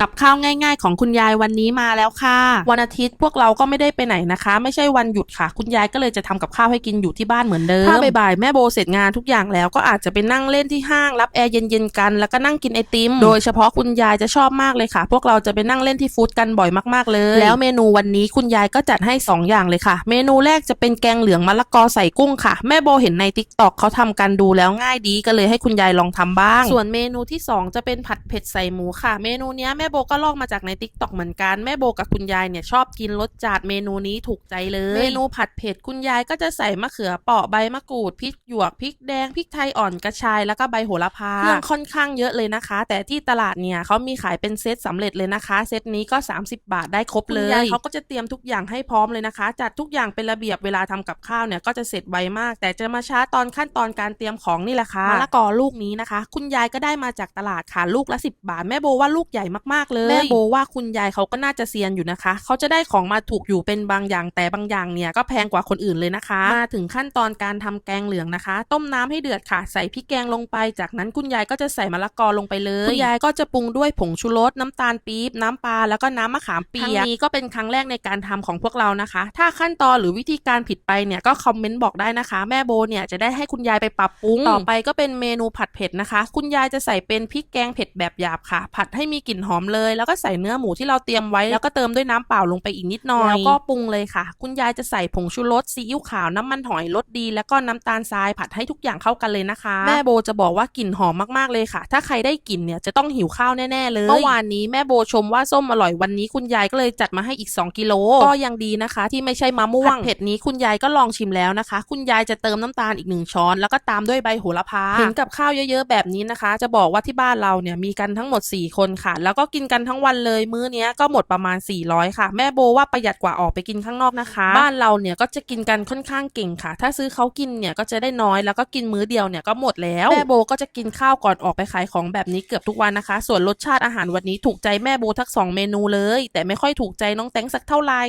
กับข้าวง่าย ๆ ของคุณยายวันนี้มาแล้วค่ะ วันอาทิตย์พวกเราก็ไม่ได้ไปไหนนะคะ ไม่ใช่วันหยุดค่ะ คุณยายก็เลยจะทำกับข้าวให้กินอยู่ที่บ้านเหมือนเดิมถ้าบ่ายๆแม่โบเสร็จงานทุกอย่างแล้วก็อาจจะไปนั่งเล่นที่ห้างรับแอร์เย็นๆกันแล้วก็นั่งกินไอติม โดยเฉพาะคุณยายจะชอบมากเลยค่ะ พวกเราจะไปนั่งเล่นที่ฟู้ดกันบ่อยมากๆเลย แล้วเมนูวันนี้คุณยายก็จัดให้สองอย่างเลยค่ะ เมนูแรกจะเป็นแกงเหลืองมะละกอใส่กุ้งค่ะ แม่โบเห็นในทิกตอกเขาทำกันดูแล้วง่ายดีก็เลยให้คุณยายลองทำบ้าง ส่วนเมนูที่สองจะเป็นผัดเผ็ดใส่หมูค่ะ เมนูเนี้ยแม่โบก็ลอกมาจากในทิกตอกเหมือนกัน แม่โบกับคุณยายเนี่ยชอบกินรสจัดเมนูนี้ถูกใจเลย เมนูผัดเผ็ดคุณยายก็จะใส่มะเขือเปราะใบมะกรูดพริกหยวกพริกแดงพริกไทยอ่อนกระชายแล้วก็ใบโหระพาเครื่องค่อนข้างเยอะเลยนะคะ แต่ที่ตลาดเนี่ยเขามีขายเป็นเซตสำเร็จเลยนะคะ เซตนี้ก็ 30 บาทได้ครบเลยคุณยายเขาก็จะเตรียมทุกอย่างให้พร้อมเลยนะคะ จัดทุกอย่างเป็นระเบียบเวลาทำกับข้าวเนี่ยก็จะเสร็จไวมาก แต่จะมาช้าตอนขั้นตอนการเตรียมของนี่แหละค่ะมะละกอลูกนี้นะคะ คุณยายก็ได้มาจากตลาดค่ะลูกละ 10 บาทแม่โบว่าลูกใหญ่มากๆเลย แม่โบว่าคุณยายเขาก็น่าจะเซียนอยู่นะคะ เขาจะได้ของมาถูกอยู่เป็นบางอย่างแต่บางอย่างเนี่ยก็แพงกว่าคนอื่นเลยนะคะ มาถึงขั้นตอนการทำแกงเหลืองนะคะ ต้มน้ำให้เดือดค่ะ ใส่พริกแกงลงไป จากนั้นคุณยายก็จะใส่มะละกอลงไปเลยคุณยายก็จะปรุงด้วยผงชูรสน้ำตาลปี๊บน้ำปลาแล้วก็น้ำมะขามเปียกนี้ก็เป็นครั้งแรกในการทำของพวกเรานะคะ ถ้าขั้นตอนหรือวิธีการผิดไปเนี่ยก็คอมเมนต์บอกได้นะคะ แม่โบเนี่ยจะได้ให้คุณยายไปปรับปรุงต่อไปก็เป็นเมนูผัดเผ็ดนะคะ คุณยายจะใส่เป็นพริกแกงเผ็ดแบบหยาบค่ะ ผัดให้มีกลิ่นหอมเลย แล้วก็ใส่เนื้อหมูที่เราเตรียมไว้ แล้วก็เติมด้วยน้ำเปล่าลงไปอีกนิดหน่อยแล้วก็ปรุงเลยค่ะ คุณยายจะใส่ผงชูรสซีอิ๊วขาวน้ำมันหอยรสดี แล้วก็น้ำตาลทรายผัดให้ทุกอย่างเข้ากันเลยนะคะ แม่โบจะบอกว่ากลิ่นหอมมากๆเลยค่ะ ถ้าใครได้กลิ่นเนี่ยจะต้องหิวข้าวแน่ๆเลยเมื่อวานนี้แม่โบชมว่าส้มอร่อยวันนี้คุณยายก็เลยจัดมาให้อีก 2 กิโลก็ยังดีนะคะ ที่ไม่ใช่มะม่วงผัดเผ็ดนี้คุณยายก็ลองชิมแล้วนะคะ คุณยายจะเติมน้ำตาลอีกหนึ่งช้อน แล้วก็ตามด้วยใบโหระพาเห็นกับข้าวเยอะๆแบบนี้นะคะ จะบอกว่าที่บ้านเราเนี่ยมีกันทั้งหมด 4 คนค่ะ แล้วก็กินกันทั้งวันเลยมื้อเนี้ยก็หมดประมาณ 400 ค่ะ แม่โบว่าประหยัดกว่าออกไปกินข้างนอกนะคะ บ้านเราเนี่ยก็จะกินกันค่อนข้างเก่งค่ะ ถ้าซื้อเขากินเนี่ยก็จะได้น้อยแล้วก็กินมื้อเดียวเนี่ยก็หมดแล้วแม่โบก็จะกินข้าวก่อนออกไปขายของแบบนี้เกือบทุกวันนะคะ ส่วนรสชาติอาหารวันนี้ถูกใจแม่โบทั้งสองเมนูเลย แต่ไม่ค่อยถูกใจน้องแตงสักเท่าไหร่